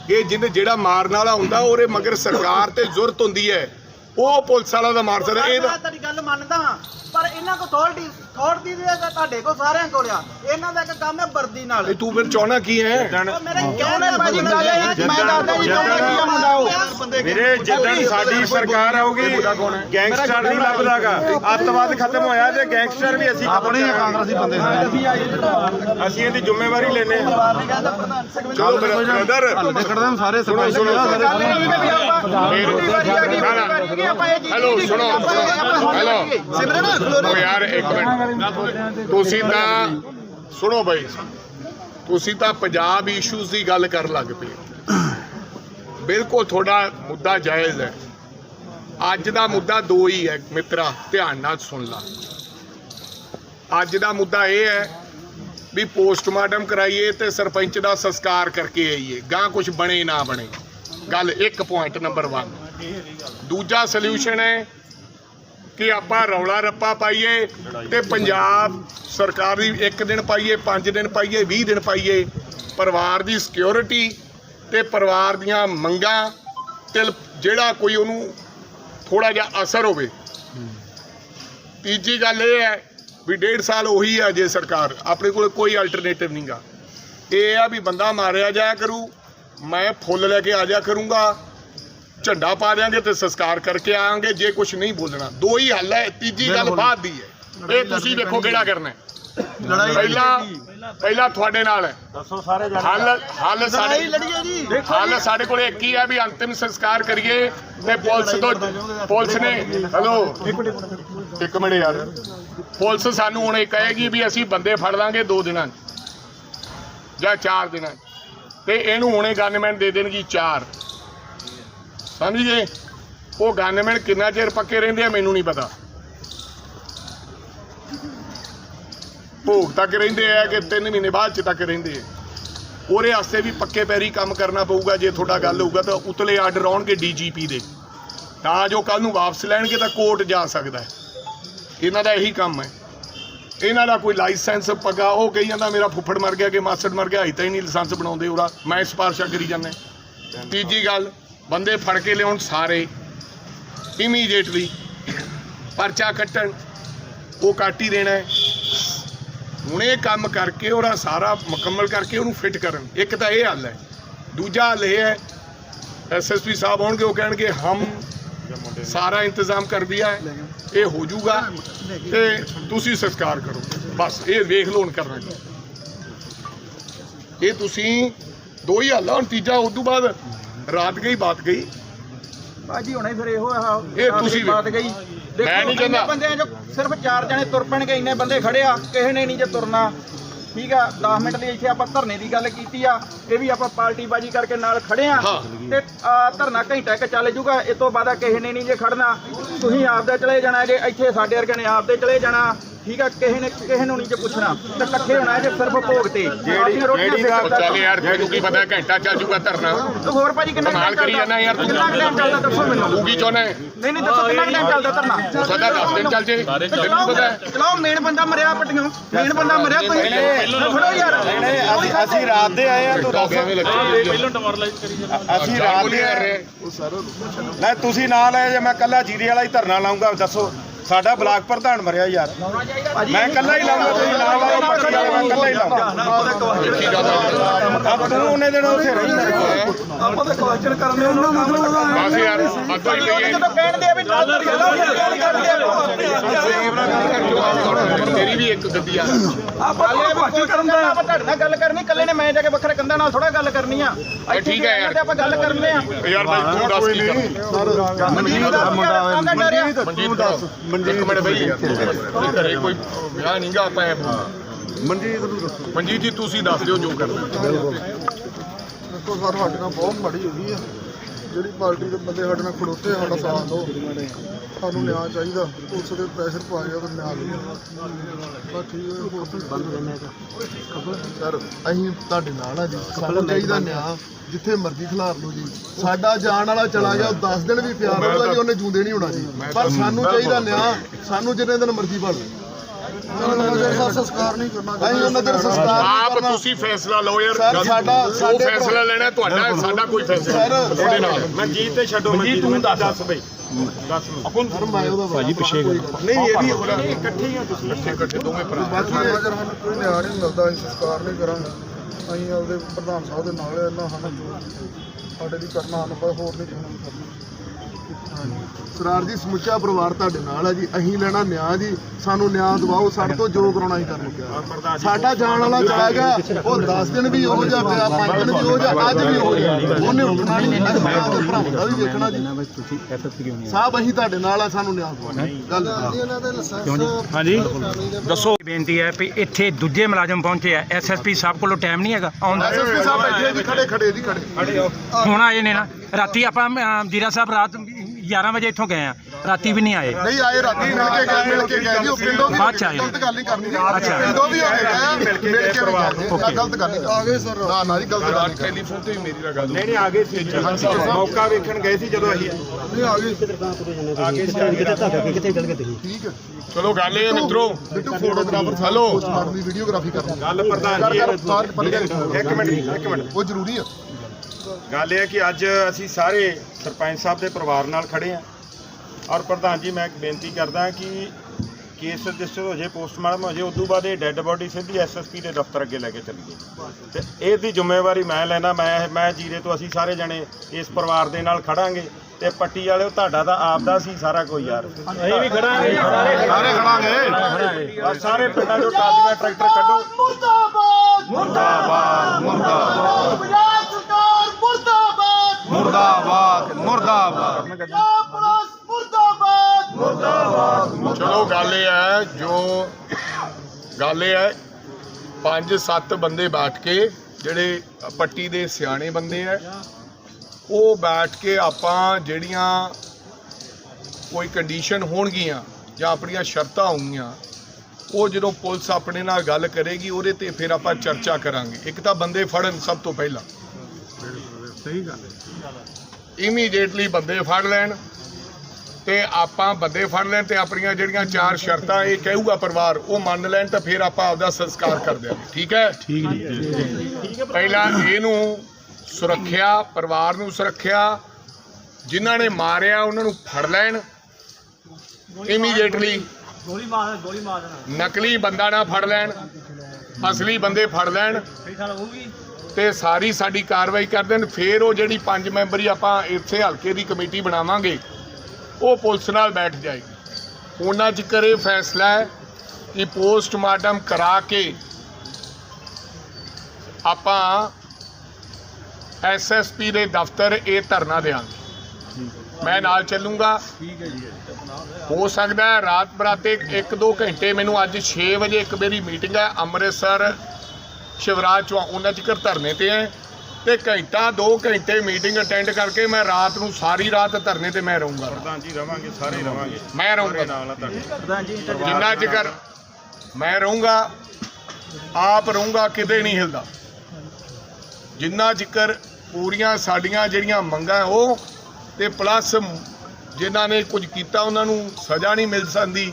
ਇਹ ਜਿਹਨੇ ਜਿਹੜਾ ਮਾਰਨ ਵਾਲਾ ਹੁੰਦਾ ਉਹਦੇ ਮਗਰ ਸਰਕਾਰ ਤੇ ਜ਼ੁਰਤ ਹੁੰਦੀ ਹੈ। ਉਹ ਪੁਲਿਸ ਵਾਲਾ ਦਾ ਮਾਰ ਸਕਦਾ। ਤੁਹਾਡੀ ਗੱਲ ਮੰਨਦਾ। ਹਾਂ ਪਰ ਇਹਨਾਂ ਕੋਲ ਅਥਾਰਟੀ ਅਥਾਰਟੀ ਦੀ ਤਾਂ ਤੁਹਾਡੇ ਕੋਲ ਸਾਰਿਆਂ ਕੋਲ ਆ। ਇਹਨਾਂ ਦਾ ਇੱਕ ਕੰਮ ਹੈ ਵਰਦੀ ਨਾਲ। ਤੂੰ ਫਿਰ ਚਾਹਣਾ ਕੀ ਹੈ? ਉਹ ਮੇਰੇ ਕਿਉਂ ਨੇ ਭਾਜੀ ਗੱਲ ਇਹ ਹੈ ਕਿ ਮੈਂ ਦੱਸਦਾ ਜੀ ਚਾਹੁੰਦਾ ਕੀ ਆ ਮੁੰਡਾ ਉਹ। ਵੀਰੇ ਜਿੱਦਣ ਸਾਡੀ ਸਰਕਾਰ ਆਊਗੀ ਗੈਂਗਸਟਰ ਨਹੀਂ ਲੱਭਦਾਗਾ ਅੱਤਵਾਦ ਖਤਮ ਹੋਇਆ ਤੇ ਗੈਂਗਸਟਰ ਵੀ ਅਸੀਂ ਆਪਣੇ ਕਾਂਗਰਸੀ ਬੰਦੇ ਅਸੀਂ ਇਹਦੀ ਜ਼ਿੰਮੇਵਾਰੀ ਲੈਨੇ ਆ ਚਲੋ ਬ੍ਰਦਰ। ਖੜਦੇ ਸਾਰੇ ਸੁਣੋ ਸੁਣੋ ਹੈਲੋ ਸੁਣੋ। ਹੈਲੋ ਓ ਯਾਰ, ਇੱਕ ਮਿੰਟ। ਤੁਸੀਂ ਤਾਂ ਸੁਣੋ ਬਾਈ, ਤੁਸੀਂ ਤਾਂ ਪੰਜਾਬ ਇਸ਼ੂਜ਼ ਦੀ ਗੱਲ ਕਰਨ ਲੱਗ ਪਏ। ਬਿਲਕੁਲ ਤੁਹਾਡਾ ਮੁੱਦਾ ਜਾਇਜ਼ ਹੈ। ਅੱਜ ਦਾ ਮੁੱਦਾ ਦੋ ਹੀ ਹੈ, ਮਿੱਤਰਾ, ਧਿਆਨ ਨਾਲ ਸੁਣ ਲਾ। ਅੱਜ ਦਾ ਮੁੱਦਾ ਇਹ ਹੈ ਵੀ ਪੋਸਟਮਾਰਟਮ ਕਰਾਈਏ ਤੇ ਸਰਪੰਚ ਦਾ ਸੰਸਕਾਰ ਕਰਕੇ ਆਈਏ। ਗਾਂ ਕੁਝ ਬਣੇ ਨਾ ਬਣੇ। ਗੱਲ ਇੱਕ ਪੁਆਇੰਟ ਨੰਬਰ 1 ਦੂਜਾ ਸੋਲੂਸ਼ਨ ਹੈ ਕਿ ਆਪਾਂ ਰੌਲਾ ਰੱਪਾ ਪਾਈਏ ਤੇ ਪੰਜਾਬ ਸਰਕਾਰ ਦੀ ਇੱਕ ਦਿਨ ਪਾਈਏ, ਪੰਜ ਦਿਨ ਪਾਈਏ 20 ਦਿਨ ਪਾਈਏ, ਪਰਿਵਾਰ ਦੀ ਸਿਕਿਉਰਿਟੀ ਤੇ ਪਰਿਵਾਰ ਦੀਆਂ ਮੰਗਾਂ ਤੇ ਜਿਹੜਾ ਕੋਈ ਉਹਨੂੰ ਥੋੜਾ ਜਿਹਾ ਅਸਰ ਹੋਵੇ। ਤੀਜੀ ਗੱਲ ਇਹ ਹੈ ਵੀ ਡੇਢ ਸਾਲ ਉਹੀ ਹੈ ਜੇ ਸਰਕਾਰ, ਆਪਣੇ ਕੋਲ ਕੋਈ ਅਲਟਰਨੇਟਿਵ ਨਹੀਂਗਾ ਇਹ ਆ ਵੀ ਬੰਦਾ ਮਾਰਿਆ ਜਾਇਆ ਕਰੂ, ਮੈਂ ਫੁੱਲ ਲੈ ਕੇ ਆ ਜਾ ਕਰੂੰਗਾ ਝੰਡਾ ਪਾ ਦਿਆਂਗੇ ਤੇ ਸੰਸਕਾਰ ਕਰਕੇ ਆਵਾਂਗੇ ਜੇ ਕੁਝ ਨਹੀਂ ਬੋਲਣਾ। ਦੋ ਹੀ ਹੱਲ ਹੈ ਤੀਜੀ ਗੱਲ ਬਾਅਦ ਦੀ ਹੈ। ਇਹ ਤੁਸੀਂ ਵੇਖੋ ਕਿਹੜਾ ਕਰਨਾ ਹੈ। ਪਹਿਲਾ ਪਹਿਲਾ ਤੁਹਾਡੇ ਨਾਲ ਹੈ। ਦੱਸੋ ਸਾਰੇ ਹੱਲ ਹੱਲ ਸਾਡੇ ਲੜੀਏ ਜੀ। ਹੱਲ ਸਾਡੇ ਕੋਲ ਇੱਕ ਹੀ ਹੈ ਵੀ ਅੰਤਿਮ ਸੰਸਕਾਰ ਕਰੀਏ ਤੇ ਪੁਲਿਸ ਤੋਂ ਪੁਲਿਸ ਨੇ ਹੈਲੋ। ਇੱਕ ਮਿੰਟ ਯਾਰ। ਪੁਲਿਸ ਸਾਨੂੰ ਹੁਣ ਇਹ ਕਹੇਗੀ ਵੀ ਅਸੀਂ ਬੰਦੇ ਫੜ ਲਾਂਗੇ ਦੋ ਦਿਨਾਂ 'ਚ ਜਾਂ ਚਾਰ ਦਿਨਾਂ 'ਚ। ਤੇ ਇਹਨੂੰ ਹੁਣੇ ਗਨਮੈਨ ਦੇ ਦੇਣਗੀ ਚਾਰ। ਸਮਝ ਗਏ? ਉਹ ਗਨਮੈਨ ਕਿੰਨਾ ਚਿਰ ਪੱਕੇ ਰਹਿੰਦੇ ਆ ਮੈਨੂੰ ਨਹੀਂ ਪਤਾ। ਭੋਗ ਤੱਕ ਰਹਿੰਦੇ ਆ ਕਿ 3 ਮਹੀਨੇ ਬਾਅਦ ਚ ਤੱਕ ਰਹਿੰਦੇ ਆ। ਉਹਦੇ ਵਾਸਤੇ ਵੀ ਪੱਕੇ ਪੈਰੀ ਕੰਮ ਕਰਨਾ ਪਊਗਾ, ਜੇ ਤੁਹਾਡਾ ਗੱਲ ਹੋਊਗਾ ਤਾਂ ਉਤਲੇ ਆਰਡਰ ਆਉਣਗੇ ਡੀਜੀਪੀ ਦੇ। ਤਾਂ ਜੋ ਕੱਲ ਨੂੰ ਵਾਪਸ ਲੈਣਗੇ ਤਾਂ ਕੋਰਟ ਜਾ ਸਕਦਾ ਹੈ। ਇਹਨਾਂ ਦਾ ਇਹੀ ਕੰਮ ਹੈ। ਇਹਨਾਂ ਦਾ ਕੋਈ ਲਾਇਸੈਂਸ ਪੱਗਾ ਉਹ ਕਹੀ ਜਾਂਦਾ ਮੇਰਾ ਫੁੱਫੜ ਮਰ ਗਿਆ ਕਿ ਮਾਸੜ ਮਰ ਗਿਆ ਅਜੇ ਤਾਂ ਹੀ ਨਹੀਂ ਲਾਇਸੈਂਸ ਬਣਾਉਂਦੇ ਉਹਦਾ ਮੈਂ ਸਿਫਾਰਸ਼ਾਂ ਕਰੀ ਜਾਂਦਾ ਤੀਜੀ ਗੱਲ ਬੰਦੇ ਫੜ ਕੇ ਲਿਆਉਣ ਸਾਰੇ ਇਮੀਡੀਏਟਲੀ ਪਰਚਾ ਕੱਟਣ, ਉਹ ਕੱਟ ਹੀ ਦੇਣਾ ਹੈ। ਹੁਣ ਇਹ ਕੰਮ ਕਰਕੇ ਉਹਦਾ ਸਾਰਾ ਮੁਕੰਮਲ ਕਰਕੇ ਉਹਨੂੰ ਫਿੱਟ ਕਰਨ। ਇੱਕ ਤਾਂ ਇਹ ਹੱਲ ਹੈ। ਦੂਜਾ ਹੱਲ ਇਹ ਹੈ ਐਸਐਸਪੀ ਸਾਹਿਬ ਆਉਣਗੇ, ਉਹ ਕਹਿਣਗੇ, ਹਮ, ਸਾਰਾ ਇੰਤਜ਼ਾਮ ਕਰ ਦਿਆ ਹੈ, ਇਹ ਹੋ ਜਾਊਗਾ ਤੇ ਤੁਸੀਂ ਸੰਸਕਾਰ ਕਰੋ। ਬਸ, ਇਹ ਵੇਖ ਲਓ ਹੁਣ ਕਰਨਾ ਕੀ ਇਹ ਤੁਸੀਂ ਦੋ ਹੀ ਹੱਲ ਹੁਣ ਤੀਜਾ, ਉਸ ਤੋਂ ਬਾਅਦ ਰਾਤ ਗਈ ਬਾਤ ਗਈ। ਬਾਜੀ ਹੁਣੇ ਫਿਰ ਇਹੋ ਆ ਇਹ ਤੁਸੀਂ ਵੀ- ਬਾਤ ਗਈ। ਮੈਂ ਨਹੀਂ ਕਹਿੰਦਾ। ਬੰਦੇ ਜੋ ਸਿਰਫ ਚਾਰ ਜਣੇ ਤੁਰ ਪੈਣਗੇ ਇੰਨੇ ਬੰਦੇ ਖੜੇ ਆ ਕਿਸੇ ਨੇ ਨਹੀਂ ਜੇ ਤੁਰਨਾ। ਠੀਕ ਆ 10 ਮਿੰਟ ਲਈ ਇੱਥੇ ਆਪਾਂ ਧਰਨੇ ਦੀ ਗੱਲ ਕੀਤੀ ਆ ਇਹ ਵੀ ਆਪਾਂ ਪਾਰਟੀ ਬਾਜੀ ਕਰਕੇ ਨਾਲ ਖੜੇ ਆ। ਤੇ ਆਹ ਧਰਨਾ ਘੰਟਾ ਇੱਕ ਚੱਲ ਜੂਗਾ ਇਸ ਤੋਂ ਬਾਅਦ ਕਿਸੇ ਨੇ ਨਹੀਂ ਜੇ ਖੜਨਾ। ਤੁਸੀਂ ਆਪਦੇ ਚਲੇ ਜਾਣਾ ਜੇ ਇੱਥੇ ਸਾਡੇ ਵਰਗੇ ਨੇ ਆਪਦੇ ਚਲੇ ਜਾਣਾ। ਠੀਕ ਆ ਕਿਸੇ ਨੇ ਕਿਸੇ ਨੂੰ ਨਹੀਂ ਜੇ ਪੁੱਛਣਾ ਤੇ ਇਕੱਠੇ ਹੋਣਾ ਜੇ ਸਿਰਫ ਭੋਗ ਤੇ। ਜਿਹੜੀ ਜਿਹੜੀ ਦਾ ਚੱਲ ਯਾਰ ਤੈਨੂੰ ਕੀ ਪਤਾ ਘੰਟਾ ਚੱਲ ਜੂਗਾ ਧਰਨਾ? ਤੇ ਹੋਰ ਭਾਜੀ ਕਿੰਨਾ ਕਮਾਲ ਕਰੀ ਜਾਂਦਾ ਯਾਰ ਤੂੰ। ਕਿੰਨਾ ਟਾਈਮ ਚੱਲਦਾ ਦੱਸੋ ਮੈਨੂੰ? ਤੂੰ ਕੀ ਚਾਹੁੰਦਾ ਨਹੀਂ ਨਹੀਂ ਦੱਸੋ ਕਿੰਨਾ ਟਾਈਮ ਚੱਲਦਾ ਧਰਨਾ? ਸਦਾ 10 ਦਿਨ ਚੱਲ ਜੇ। ਤੈਨੂੰ ਪਤਾ? ਹੈ? ਚਲਾਓ ਮੇਨ ਬੰਦਾ ਮਰਿਆ ਪੱਟੀਆਂ। ਮੇਨ ਬੰਦਾ ਮਰਿਆ ਤੁਸੀਂ ਫੜੋ ਯਾਰ। ਨਹੀਂ ਅਸੀਂ ਰਾਤ ਦੇ ਆਏ ਆ ਤੂੰ ਦੱਸ। ਐਵੇਂ ਲੱਗਦਾ ਅਸੀਂ ਰਾਤ ਦੇ ਕਰ ਆਏ ਲੈ ਤੁਸੀਂ ਨਾਲ ਆਏ ਜੇ ਮੈਂ ਕੱਲਾ ਜੀਰੇ ਵਾਲਾ ਹੀ ਧਰਨਾ ਲਾਉਂਗਾ ਦੱਸੋ। ਸਾਡਾ ਬਲਾਕ ਪ੍ਰਧਾਨ ਮਰਿਆ ਯਾਰ ਮੈਂ ਕੱਲਾ ਹੀ ਲਾਉਂਗਾ ਤੁਸੀਂ ਨਾਲ ਆਓ ਪੱਟੀ ਵਾਲਾ ਮੈਂ ਕੱਲਾ ਹੀ ਲਾਉਂਗਾ ਦੇਖੀ ਜਾਂਦਾ ਆ ਤੂੰ ਉਹਨੇ ਦਿਨ ਉੱਥੇ ਰਹੀ ਆਪਾਂ ਤਾਂ ਕੁਐਸਚਨ ਕਰਨੇ ਉਹਨਾਂ ਨੂੰ ਬਸ ਯਾਰ ਅੱਧਾ ਹੀ ਪਈ ਹੈ ਜਦੋਂ ਕਹਿਣਦੇ ਆ ਵੀ ਗੱਲ ਕਰੀਏ ਗੱਲ ਕਰਦੇ ਆ ਤੇਰੀ ਵੀ ਇੱਕ ਗੱਡੀ ਆ ਆਪਾਂ ਕੁਐਸਚਨ ਕਰਨ ਦਾ ਆਪਾਂ ਤੁਹਾਡੇ ਨਾਲ ਗੱਲ ਕਰਨੀ ਇਕੱਲੇ ਨੇ ਮੈਂ ਜਾ ਕੇ ਵੱਖਰੇ ਕੰਧਾਂ ਨਾਲ ਥੋੜਾ ਗੱਲ ਕਰਨੀ ਆ ਇਹ ਠੀਕ ਹੈ ਯਾਰ। ਤੇ ਆਪਾਂ ਗੱਲ ਕਰਨੇ ਆ ਯਾਰ ਬਾਈ ਤੂੰ ਦੱਸ ਕੀ ਕਰਨਾ ਮਨਜੀਤ ਦਾ ਮੁੰਡਾ ਮਨਜੀਤ ਦੱਸ ਇੱਕ ਮਿੰਟ ਬਈ। ਘਰੇ ਕੋਈ ਵਿਆਹ ਨਹੀਂਗਾ ਆਪਾਂ ਮਨਜੀਤ ਨੂੰ ਦੱਸੋ। ਮਨਜੀਤ ਜੀ ਤੁਸੀਂ ਦੱਸ ਦਿਓ ਜੋ ਕਰਨਾ। ਦੇਖੋ ਸਰ ਸਾਡੇ ਨਾਲ ਬਹੁਤ ਮਾੜੀ ਹੋਈ ਹੈ। ਜਿਹੜੀ ਪਾਰਟੀ ਦੇ ਬੰਦੇ ਸਾਡੇ ਨਾਲ ਖੜੋਤੇ ਆ, ਸਾਡਾ ਸਾਥ ਦਿਓ। ਸਾਨੂੰ ਨਿਆਂ ਚਾਹੀਦਾ। ਪੁਲਿਸ ਦੇ ਪ੍ਰੈਸ਼ਰ ਪਾਇਆ ਤਾਂ ਨਿਆਂ ਦੇ ਬਸ ਠੀਕ ਹੈ ਹੋਰ ਕੋਈ ਸਰ ਅਸੀਂ ਤੁਹਾਡੇ ਨਾਲ ਆ ਜੀ। ਸਾਨੂੰ ਚਾਹੀਦਾ ਨਿਆਂ। ਜਿੱਥੇ ਮਰਜ਼ੀ ਖਿਲਾਰ ਲਓ ਜੀ। ਸਾਡਾ ਜਾਣ ਵਾਲਾ ਚਲਾ ਗਿਆ ਉਹ 10 ਦਿਨ ਵੀ ਪਿਆਰ ਹੋਊਗਾ ਜੀ ਉਹਨੇ ਜੂੰਦੇ ਨਹੀਂ ਹੋਣਾ ਜੀ। ਪਰ ਸਾਨੂੰ ਚਾਹੀਦਾ ਨਿਆਂ। ਸਾਨੂੰ ਜਿੰਨੇ ਦਿਨ ਮਰਜ਼ੀ ਭਰ ਲਓ। ਸੰਸਕਾਰ ਨਹੀਂ ਕਰਨਾ ਅਸੀਂ ਉਹਨਾਂ ਦੇ ਸੰਸਕਾਰ ਨਹੀਂ ਆਪ ਕਰਨਾ। ਤੁਸੀਂ ਫੈਸਲਾ ਲਓ ਯਾਰ। ਸਰ, ਗੱਲ- ਸਾਡਾ- ਜੋ ਸਾਡੇ ਫੈਸਲਾ ਲੈਣਾ ਤੁਹਾਡਾ ਹੈ, ਸਾਡਾ ਕੋਈ ਫੈਸਲਾ ਸਰ, ਨਹੀਂ। ਤੁਹਾਡੇ ਨਾਲ। ਮਨਜੀਤ ਤੇ ਛੱਡੋ ਮਨਜੀਤ ਤੂੰ ਦੱਸ ਬਈ। ਦੱਸ ਸਰ ਮੈਂ ਉਹਦਾ ਭਾਜੀ ਪਿੱਛੇ ਨਹੀਂ ਇਹ ਵੀ ਹੋ ਰਿਹਾ ਇਕੱਠੇ ਹੀ ਆ ਤੁਸੀਂ। ਇਕੱਠੇ ਇਕੱਠੇ ਦੋਵੇਂ ਭਰਾ। ਬਾਕੀ ਅਗਰ ਸਾਨੂੰ ਕੋਈ ਨਿਆਂ ਨਹੀਂ ਮਿਲਦਾ ਅਸੀਂ ਸੰਸਕਾਰ ਨਹੀਂ ਕਰਾਂਗੇ। ਅਸੀਂ ਆਪਦੇ ਪ੍ਰਧਾਨ ਸਾਹਿਬ ਦੇ ਨਾਲ ਆ, ਇਹਨਾਂ ਸਾਨੂੰ ਜੋ ਸਾਡੇ ਲਈ ਕਰਨਾ ਸਾਨੂੰ ਪਰ ਹੋਰ ਨਹੀਂ ਕਰਨਾ। ਸਰਾਰ ਜੀ ਸਮੁੱਚਾ ਪਰਿਵਾਰ ਤੁਹਾਡੇ ਨਾਲ ਆ ਜੀ। ਅਸੀਂ ਲੈਣਾ ਨਿਆਂ ਜੀ। ਸਾਨੂੰ ਨਿਆਂ ਦਿਵਾਓ। ਸਾਡੇ ਤੋਂ ਜੋ ਕਰਾਉਣਾ ਹੀ ਕਰਨ ਕਿਹਾ ਸਾਡਾ ਜਾਣ ਵਾਲਾ ਚਲਾ ਗਿਆ ਉਹ 10 ਦਿਨ ਵੀ ਹੋ ਜਾ ਪਿਆ 5 ਦਿਨ ਵੀ ਹੋ ਜਾ ਅੱਜ ਵੀ ਹੋ ਜਾ ਉਹਨੇ ਉੱਠਣਾ ਨਹੀਂ ਅੱਜ ਮੈਂ ਉਹਦੇ ਭਰਾਵਾਂ ਦਾ ਵੀ ਵੇਖਣਾ ਜੀ। ਸਾਹਿਬ ਅਸੀਂ ਤੁਹਾਡੇ ਨਾਲ ਆ। ਸਾਨੂੰ ਨਿਆਂ ਦਿਵਾਉਣਾ ਗੱਲ ਹਾਂਜੀ। ਦੱਸੋ। ਬੇਨਤੀ ਹੈ ਵੀ ਇੱਥੇ ਦੂਜੇ ਮੁਲਾਜ਼ਮ ਪਹੁੰਚੇ ਆ। ਐਸਐਸਪੀ ਸਾਹਿਬ ਕੋਲੋਂ ਟਾਈਮ ਨਹੀਂ ਹੈਗਾ। ਆਉਣ ਦਾ ਐਸਐਸਪੀ ਸਾਹਿਬ ਬੈਠੇ ਜੀ ਖੜੇ ਖੜੇ ਜੀ ਖੜੇ। ਹੁਣ ਆਏ ਨੇ ਨਾ। ਰਾਤੀ ਆਪਾਂ ਜੀਰਾ ਸਾਹਿਬ ਰਾਤ 11 ਵਜੇ ਇੱਥੋਂ ਗਏ ਆ ਰਾਤੀ ਵੀ ਨਹੀਂ ਆਏ। ਨਹੀਂ ਆਏ ਰਾਤੀ ਮਿਲ ਕੇ ਗਏ ਮਿਲ ਕੇ ਗਏ ਜੀ ਉਹ ਪਿੰਡੋਂ ਵੀ ਬਾਅਦ ਚ ਆਏ। ਗਲਤ ਗੱਲ ਨਹੀਂ ਕਰਨੀ ਜੀ ਅੱਛਾ। ਪਿੰਡੋਂ ਵੀ ਆਏ ਗਏ ਮਿਲ ਕੇ ਗਏ ਜੀ ਗਲਤ ਗੱਲ ਨਹੀਂ ਆ ਗਏ ਸਰ। ਨਾ ਨਾ ਜੀ ਗਲਤ ਗੱਲ ਨਹੀਂ ਕਰਨੀ। ਟੈਲੀਫੋਨ ਤੇ ਮੇਰੀ ਨਾਲ ਗੱਲ ਨਹੀਂ ਨਹੀਂ ਆ ਗਏ ਸੀ ਮੌਕਾ ਵੇਖਣ ਗਏ ਸੀ ਜਦੋਂ ਅਸੀਂ। ਨਹੀਂ ਆ ਗਏ ਠੀਕ ਹੈ। ਚਲੋ ਗੱਲ ਇਹ ਹੈ ਮਿੱਤਰੋ। Bittu photographer hello. ਦੀ ਵੀਡੀਓਗ੍ਰਾਫੀ ਕਰਨੀ ਗੱਲ ਪ੍ਰਧਾਨ ਜੀ। ਕਰ ਇੱਕ ਮਿੰਟ ਇੱਕ ਮਿੰਟ। ਉਹ ਜ਼ਰੂਰੀ ਹੈ ਗੱਲ ਇਹ ਹੈ ਕਿ ਅੱਜ ਅਸੀਂ ਸਾਰੇ ਸਰਪੰਚ ਸਾਹਿਬ ਦੇ ਪਰਿਵਾਰ ਨਾਲ ਖੜੇ ਹਾਂ। ਔਰ ਪ੍ਰਧਾਨ ਜੀ ਮੈਂ ਇੱਕ ਬੇਨਤੀ ਕਰਦਾ ਕਿ ਕੇਸ ਰਜਿਸਟਰ ਹੋ ਜੇ ਪੋਸਟਮਾਰਟਮ ਹੋ ਜੇ ਉਸ ਤੋਂ ਬਾਅਦ ਇਹ ਡੈੱਡ ਬੋਡੀ ਸਿੱਧੀ ਐਸਐਸਪੀ ਦੇ ਦਫ਼ਤਰ ਅੱਗੇ ਲੈ ਕੇ ਚੱਲੀਏ ਤੇ ਇਹਦੀ ਜ਼ਿੰਮੇਵਾਰੀ ਮੈਂ ਲੈਣਾ ਮੈਂ ਮੈਂ ਜੀਰੇ ਤੋਂ ਅਸੀਂ ਸਾਰੇ ਜਣੇ ਇਸ ਪਰਿਵਾਰ ਦੇ ਨਾਲ ਖੜਾਂਗੇ ਤੇ ਪੱਟੀ ਵਾਲਿਓ ਤੁਹਾਡਾ ਤਾਂ ਆਪਦਾ ਸੀ ਸਾਰਾ ਕੋਈ ਯਾਰ। ਅਸੀਂ ਵੀ ਖੜਾਂਗੇ। ਸਾਰੇ ਸਾਰੇ ਖੜਾਂਗੇ। ਸਾਰੇ ਪਿੰਡਾਂ ਚੋਂ ਟਰਾਲੀਆਂ ਟਰੈਕਟਰ ਕੱਢੋ। ਮੁਰਦਾਬਾਦ! ਮੁਰਦਾਬਾਦ ਮੁਰਦਾਬਾਦ। ਮੁਰਦਾਬਾਦ। ਚਲੋ ਗੱਲ ਇਹ ਹੈ ਜੋ ਗੱਲ ਇਹ ਹੈ ਪੰਜ ਸੱਤ ਬੰਦੇ ਬੈਠ ਕੇ ਜਿਹੜੇ ਪੱਟੀ ਦੇ ਸਿਆਣੇ ਬੰਦੇ ਆ ਉਹ ਬੈਠ ਕੇ ਆਪਾਂ ਜਿਹੜੀਆਂ ਕੋਈ ਕੰਡੀਸ਼ਨ ਹੋਣਗੀਆਂ ਜਾਂ ਆਪਣੀਆਂ ਸ਼ਰਤਾਂ ਹੋਣਗੀਆਂ ਉਹ ਜਦੋਂ ਪੁਲਿਸ ਆਪਣੇ ਨਾਲ ਗੱਲ ਕਰੇਗੀ ਉਹਦੇ ਤੇ ਫਿਰ ਆਪਾਂ ਚਰਚਾ ਕਰਾਂਗੇ। ਇੱਕ ਤਾਂ ਬੰਦੇ ਫੜਨ ਸਭ ਤੋਂ ਪਹਿਲਾਂ। ਸਹੀ ਗੱਲ ਹੈ। ਇਮੀਡੀਏਟਲੀ ਬੰਦੇ ਫੜ ਲੈਣ ਤੇ ਆਪਾਂ ਬੰਦੇ ਫੜ ਲੈਣ ਤੇ ਆਪਣੀਆਂ ਜਿਹੜੀਆਂ ਚਾਰ ਸ਼ਰਤਾਂ ਇਹ ਕਹੂਗਾ ਪਰਿਵਾਰ ਉਹ ਮੰਨ ਲੈਣ ਤਾਂ ਫਿਰ ਆਪਾਂ ਆਪਦਾ ਸੰਸਕਾਰ ਕਰ ਦਿਆਂਗੇ। ਠੀਕ ਹੈ? ਠੀਕ ਜੀ ਪਹਿਲਾਂ ਇਹਨੂੰ ਸੁਰੱਖਿਆ ਪਰਿਵਾਰ ਨੂੰ ਸੁਰੱਖਿਆ ਜਿਨ੍ਹਾਂ ਨੇ ਮਾਰਿਆ ਉਹਨਾਂ ਨੂੰ ਫੜ ਲੈਣ। ਇਮੀਡੀਏਟਲੀ ਗੋਲੀ ਮਾਰ ਗੋਲੀ ਮਾਰ ਦੇਣਾ। ਨਕਲੀ ਬੰਦਾ ਨਾ ਫੜ ਲੈਣ ਅਸਲੀ ਬੰਦੇ ਫੜ ਲੈਣ। ਸਹੀ ਗੱਲ ਹੋਊਗੀ ਤੇ ਸਾਰੀ ਸਾਡੀ ਕਾਰਵਾਈ ਕਰ ਦੇਣ ਫੇਰ ਉਹ ਜਿਹੜੀ ਪੰਜ ਮੈਂਬਰੀ ਆਪਾਂ ਇੱਥੇ ਹਲਕੇ ਦੀ ਕਮੇਟੀ ਬਣਾਵਾਂਗੇ, ਉਹ ਪੁਲਿਸ ਨਾਲ ਬੈਠ ਜਾਏਗੀ। ਉਹਨਾਂ ਚਿਕਰ ਇਹ ਫੈਸਲਾ ਹੈ ਕਿ ਪੋਸਟਮਾਰਟਮ ਕਰਾ ਕੇ ਆਪਾਂ ਐਸਐਸਪੀ ਦੇ ਦਫ਼ਤਰ ਇਹ ਧਰਨਾ ਦੇਵਾਂਗੇ। ਮੈਂ ਨਾਲ ਚੱਲੂੰਗਾ। ਹੋ ਸਕਦਾ ਹੈ ਰਾਤ ਬਰਾਤੇ 1-2 ਘੰਟੇ, ਮੈਨੂੰ ਅੱਜ 6 ਵਜੇ ਇੱਕ ਮੇਰੀ ਮੀਟਿੰਗ ਹੈ, ਅੰਮ੍ਰਿਤਸਰ ਸ਼ਿਵਰਾਜ ਚੌਹਾਨ ਉਹਨਾਂ ਚਿਕਰ ਧਰਨੇ ਤੇ ਹੈ ਤੇ ਘੰਟਾ 2 ਘੰਟੇ ਮੀਟਿੰਗ ਅਟੈਂਡ ਕਰਕੇ ਮੈਂ ਰਾਤ ਨੂੰ ਸਾਰੀ ਰਾਤ ਧਰਨੇ ਤੇ ਮੈਂ ਰਹੂੰਗਾ। ਪ੍ਰਧਾਨ ਜੀ ਰਵਾਂਗੇ ਸਾਰੇ ਰਵਾਂਗੇ। ਮੈਂ ਰਹੂੰਗਾ। ਪ੍ਰਧਾਨ ਜੀ ਜਿੰਨਾ ਚਿਕਰ ਮੈਂ ਰਹੂੰਗਾ ਆਪ ਰਹੂੰਗਾ ਕਿਤੇ ਨਹੀਂ ਹਿਲਦਾ। ਜਿੰਨਾ ਚਿਕਰ ਪੂਰੀਆਂ ਸਾਡੀਆਂ ਜਿਹੜੀਆਂ ਮੰਗਾਂ ਉਹ ਤੇ ਪਲੱਸ ਜਿਨ੍ਹਾਂ ਨੇ ਕੁਝ ਕੀਤਾ ਉਹਨਾਂ ਨੂੰ ਸਜ਼ਾ ਨਹੀਂ ਮਿਲ ਸਕਦੀ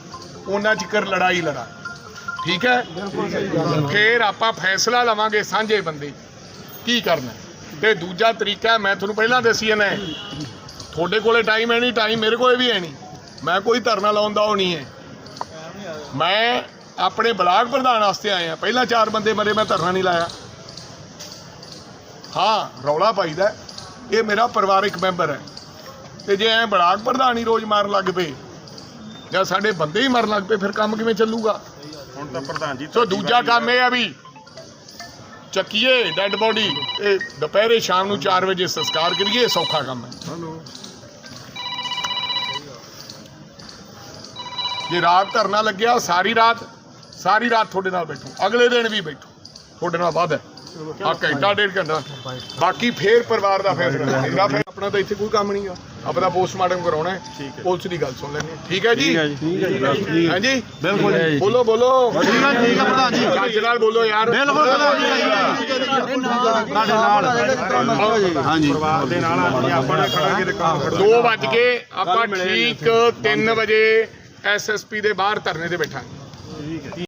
ਉਹਨਾਂ ਚਿਕਰ ਲੜਾਈ ਲੜਾ ਠੀਕ ਹੈ? ਫਿਰ ਆਪਾਂ ਫੈਸਲਾ ਲਵਾਂਗੇ ਸਾਂਝੇ ਬੰਦੇ। ਕੀ ਕਰਨਾ? ਤੇ ਦੂਜਾ ਤਰੀਕਾ, ਮੈਂ ਤੁਹਾਨੂੰ ਪਹਿਲਾਂ ਦੱਸੀ ਨਾ ਤੁਹਾਡੇ ਕੋਲੇ ਟਾਈਮ ਹੈ ਨਹੀਂ ਟਾਈਮ ਮੇਰੇ ਕੋਲੇ ਵੀ ਹੈ ਨਹੀਂ। ਮੈਂ ਕੋਈ ਧਰਨਾ ਲਾਉਣ ਦਾ ਉਹ ਨਹੀਂ ਹੈ। ਮੈਂ ਆਪਣੇ ਬਲਾਕ ਪ੍ਰਧਾਨ ਵਾਸਤੇ ਆਇਆ ਪਹਿਲਾਂ ਚਾਰ ਬੰਦੇ ਮਰੇ, ਮੈਂ ਧਰਨਾ ਨਹੀਂ ਲਾਇਆ। ਹਾਂ, ਰੌਲਾ ਪਾਈਦਾ ਹੈ। ਇਹ ਮੇਰਾ ਪਰਿਵਾਰਕ ਮੈਂਬਰ ਹੈ। ਤੇ ਜੇ ਐ ਬਲਾਕ ਪ੍ਰਧਾਨ ਹੀ ਰੋਜ਼ ਮਾਰਨ ਲੱਗ ਪਏ ਜਾਂ ਸਾਡੇ ਬੰਦੇ ਹੀ ਮਰਨ ਲੱਗ ਪਏ, ਫਿਰ ਕੰਮ ਕਿਵੇਂ ਚੱਲੂਗਾ? ਹੁਣ ਤਾਂ ਪ੍ਰਧਾਨ ਜੀ ਸੋ ਦੂਜਾ ਕੰਮ ਇਹ ਆ ਵੀ ਚੱਕੀਏ ਡੈੱਡ ਬੋਡੀ। ਤੇ ਦੁਪਹਿਰੇ ਸ਼ਾਮ ਨੂੰ 4 ਵਜੇ ਸੰਸਕਾਰ ਕਰੀਏ ਇਹ ਸੌਖਾ ਕੰਮ ਹੈ। ਜੇ ਰਾਤ ਧਰਨਾ ਲੱਗਿਆ ਸਾਰੀ ਰਾਤ ਸਾਰੀ ਰਾਤ ਤੁਹਾਡੇ ਨਾਲ ਬੈਠੋ। ਅਗਲੇ ਦਿਨ ਵੀ ਬੈਠੋ। ਤੁਹਾਡੇ ਨਾਲ ਹੈ। ਆ ਘੰਟਾ ਡੇਢ ਘੰਟਾ। ਬਾਕੀ ਫੇਰ ਪਰਿਵਾਰ ਦਾ ਫੈਸਲਾ ਆਪਣਾ ਤਾਂ ਇੱਥੇ ਕੋਈ ਕੰਮ ਨਹੀਂ ਆ। ਆਪਣਾ ਪੋਸਟਮਾਰਟਮ ਕਰਾਉਣਾ ਹੈ। ਠੀਕ ਹੈ। ਪੁਲਿਸ ਦੀ ਗੱਲ ਸੁਣ ਲੈਣੀ ਠੀਕ ਹੈ ਜੀ? ਹਾਂਜੀ? ਬਿਲਕੁਲ ਬੋਲੋ ਬੋਲੋ। ਠੀਕ ਹੈ ਠੀਕ ਹੈ ਪ੍ਰਧਾਨ ਜੀ। ਚੱਜ ਨਾਲ ਬੋਲੋ ਯਾਰ। ਬਿਲਕੁਲ ਪਰਿਵਾਰ ਦੇ ਨਾਲ ਆ ਜੀ। ਆਪਾਂ ਨੇ ਖੜਾਂਗੇ ਤੇ ਕੰਮ ਖੜਾ 2 ਵੱਜ ਕੇ ਆਪਾਂ ਠੀਕ 3 ਵਜੇ ਐਸਐਸਪੀ ਦੇ ਬਾਹਰ ਧਰਨੇ ਤੇ ਬੈਠਾਂਗੇ।